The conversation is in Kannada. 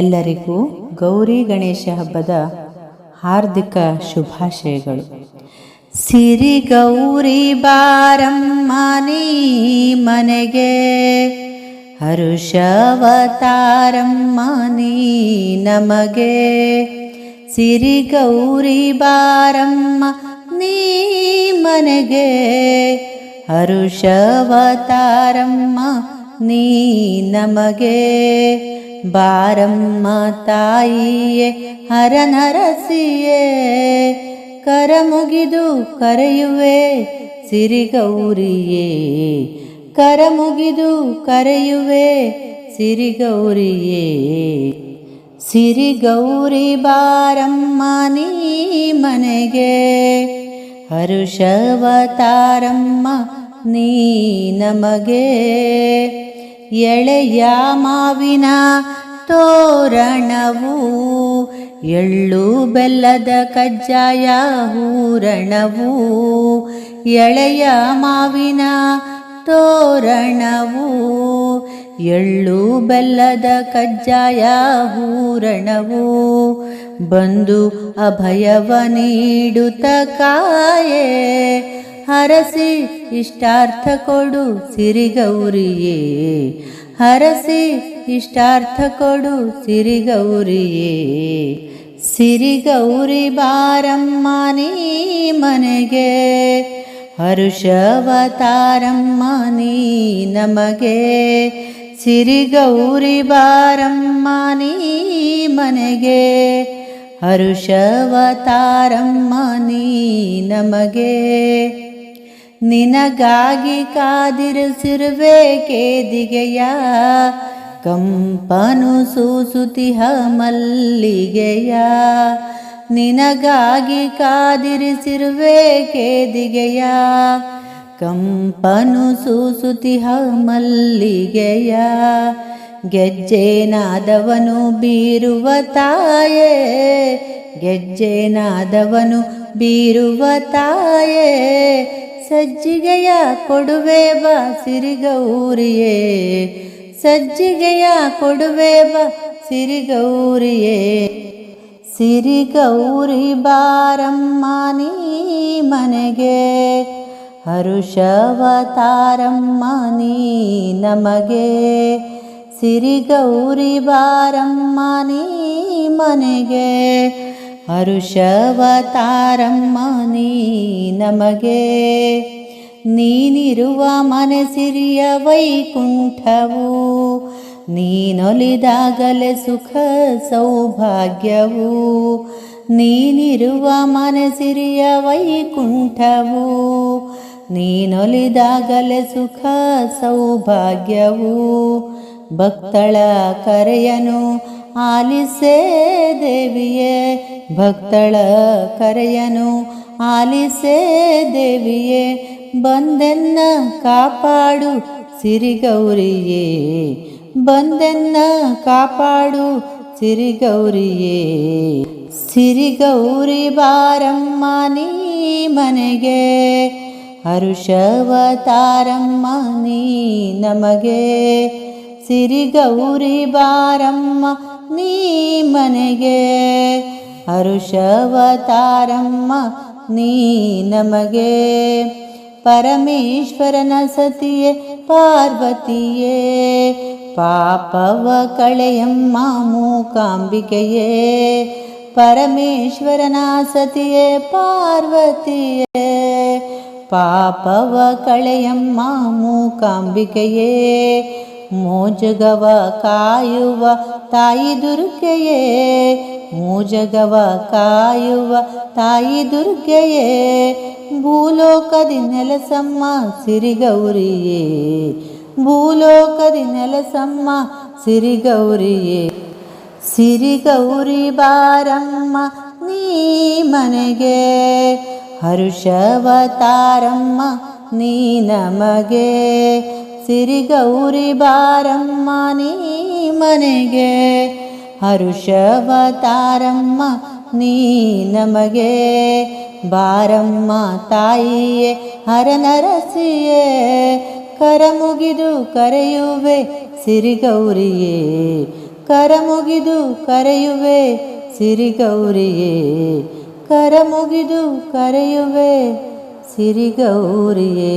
ಎಲ್ಲರಿಗೂ ಗೌರಿ ಗಣೇಶ ಹಬ್ಬದ ಹಾರ್ದಿಕ ಶುಭಾಶಯಗಳು. ಸಿರಿ ಗೌರಿ ಬಾರಮ್ಮ, ನೀ ಮನೆಗೆ ಹರುಷವತಾರಮ್ಮ, ನೀ ನಮಗೆ ಸಿರಿ ಗೌರಿ ಬಾರಮ್ಮ, ನೀ ಮನೆಗೆ ಹರುಷವತಾರಮ್ಮ ನೀ ನಮಗೆ ಬಾರಮ್ಮ ತಾಯಿಯೇ ಹರನರಸಿಯೇ ಕರ ಮುಗಿದು ಕರೆಯುವೆ ಸಿರಿಗೌರಿಯೇ. ಕರ ಮುಗಿದು ಕರೆಯುವೆ ಸಿರಿಗೌರಿಯೇ. ಸಿರಿಗೌರಿ ಬಾರಮ್ಮ ನೀ ಮನೆಗೆ, ಹರುಷವತಾರಮ್ಮ ನೀ ನಮಗೆ ಎಳೆಯ ಮಾವಿನ ತೋರಣವು, ಎಳ್ಳು ಬೆಲ್ಲದ ಕಜ್ಜಾಯ ಹೂರಣವು, ಎಳೆಯ ಮಾವಿನ ತೋರಣವು, ಎಳ್ಳು ಬೆಲ್ಲದ ಕಜ್ಜಾಯ ಹೂರಣವು. ಬಂದು ಅಭಯವ ನೀಡುತ್ತ ಕಾಯೇ ಹರಸಿ ಇಷ್ಟಾರ್ಥ ಕೊಡು ಸಿರಿಗೌರಿಯೇ. ಹರಸಿ ಇಷ್ಟಾರ್ಥ ಕೊಡು ಸಿರಿಗೌರಿಯೇ. ಸಿರಿಗೌರಿ ಬಾರಮ್ಮ ನೀ ಮನೆಗೆ, ಹರುಷವತಾರಮ್ಮ ನೀ ನಮಗೆ. ಸಿರಿಗೌರಿ ಬಾರಮ್ಮ ನೀ ಮನೆಗೆ, ಹರುಷವತಾರಮ್ಮ ನೀ ನಮಗೆ. ನಿನಗಾಗಿ ಕಾದಿರಿಸಿರುವೆ ಕೇದಿಗೆಯ ಕಂಪನು ಸೂಸುತಿಹ ಮಲ್ಲಿಗೆಯ ನಿನಗಾಗಿ ಕಾದಿರಿಸಿರುವೆ ಕೇದಿಗೆಯ ಕಂಪನು ಸೂಸುತಿಹ ಮಲ್ಲಿಗೆಯ ಗೆಜ್ಜೆನಾದವನು ಬೀರುವ ತಾಯೇ? ಗೆಜ್ಜೆನಾದವನು ಬೀರುವ ತಾಯೇ? ಸಜ್ಜಿಗೆಯ ಕೊಡುವೆ ಬಾ ಸಿರಿಗೌರಿಯೇ. ಸಜ್ಜಿಗೆಯ ಕೊಡುವೆ ಬಾ ಸಿರಿಗೌರಿಯೇ. ಸಿರಿಗೌರಿ ಬಾರಮ್ಮ, ನೀ ಮನೆಗೆ ಹರುಷವತಾರಮ್ಮ, ನೀ ನಮಗೆ. ಸಿರಿಗೌರಿ ಬಾರಮ್ಮ, ನೀ ಮನೆಗೆ ಹರುಷವತಾರಮ್ಮ ನೀ ನಮಗೆ ನೀನಿರುವ ಮನಸಿರಿಯ ವೈಕುಂಠವು, ನೀನೊಲಿದಾಗಲೇ ಸುಖ ಸೌಭಾಗ್ಯವು, ನೀನಿರುವ ಮನಸಿರಿಯ ವೈಕುಂಠವು, ನೀನೊಲಿದಾಗಲೇ ಸುಖ ಸೌಭಾಗ್ಯವು. ಭಕ್ತಳ ಕರೆಯನು ಆಲಿಸೇ ದೇವಿಯೇ, ಭಕ್ತಳ ಕರೆಯನು. ಆಲಿಸೆ ದೇವಿಯೇ, ಬಂದೆನ್ನ ಕಾಪಾಡು ಸಿರಿಗೌರಿಯೇ. ಬಂದೆನ್ನ ಕಾಪಾಡು ಸಿರಿಗೌರಿಯೇ. ಸಿರಿಗೌರಿ ಬಾರಮ್ಮ, ನೀ ಮನೆಗೆ. ಹರುಷವತಾರಮ್ಮ, ನೀ ನಮಗೆ. ಸಿರಿಗೌರಿ ಬಾರಮ್ಮ ನೀ ಮನೆಗೆ ಅರುಷವತಾರಮ್ಮ, ನೀ ನಮಗೆ. ಪರಮೇಶ್ವರನ ಸತಿಯೇ, ಪಾರ್ವತಿಯೇ, ಪಾಪವ ಕಳೆಯಮ್ಮ ಮೂಕಾಂಬಿಕೆಯೇ. ಪರಮೇಶ್ವರನ ಸತಿಯೇ, ಪಾರ್ವತಿಯೇ, ಪಾಪವ ಕಳೆಯಮ್ಮ ಮೂಕಾಂಬಿಕೆಯೇ. ಮೋಜಗವ ಕಾಯುವ ತಾಯಿ ದುರ್ಗೆಯೇ, ಮೋಜಗವ ಕಾಯುವ ತಾಯಿ ದುರ್ಗೆಯೇ, ಭೂಲೋಕದಿ ನೆಲಸಮ್ಮ ಸಿರಿಗೌರಿಯೇ, ಭೂಲೋಕದಿ ನೆಲಸಮ್ಮ ಸಿರಿಗೌರಿಯೇ. ಸಿರಿಗೌರಿ ಬಾರಮ್ಮ, ನೀ ಮನೆಗೆ, ಹರುಷವತಾರಮ್ಮ, ನೀ ನಮಗೆ ಸಿರಿಗೌರಿ ಬಾರಮ್ಮ, ನೀ ಮನೆಗೆ ಹರುಷವತಾರಮ್ಮ, ನೀ ನಮಗೆ ಬಾರಮ್ಮ ತಾಯಿಯೇ, ಹರನರಸಿಯೇ ಕರ ಮುಗಿದು ಕರೆಯುವೆ ಸಿರಿಗೌರಿಯೇ, ಕರಮುಗಿದು ಕರೆಯುವೆ ಸಿರಿಗೌರಿಯೇ, ಕರಮುಗಿದು ಕರೆಯುವೆ ಸಿರಿಗೌರಿಯೇ.